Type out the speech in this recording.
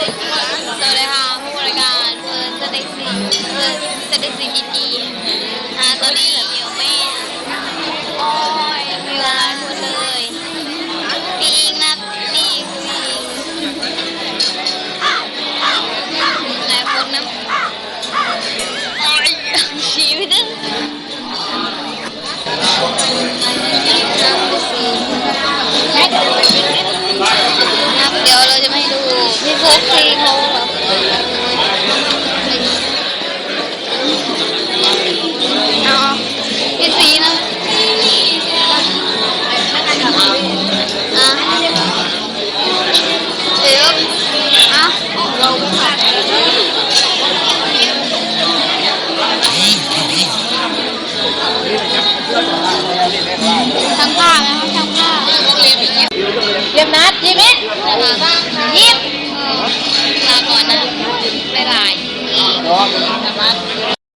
สวัสดีค่ะผู้บริการเฟิร์นสเต็กซีเฟิร์นสเต็กซีจีจี ม่ดูพี่โฟกเพลงเขาแบบเอาพี่สีนะอะเดี๋ยวอะเราค่ะช่างภาพนะคะช่างภาพเรียบนัดยิ้ม ไหมยิ้มลาะ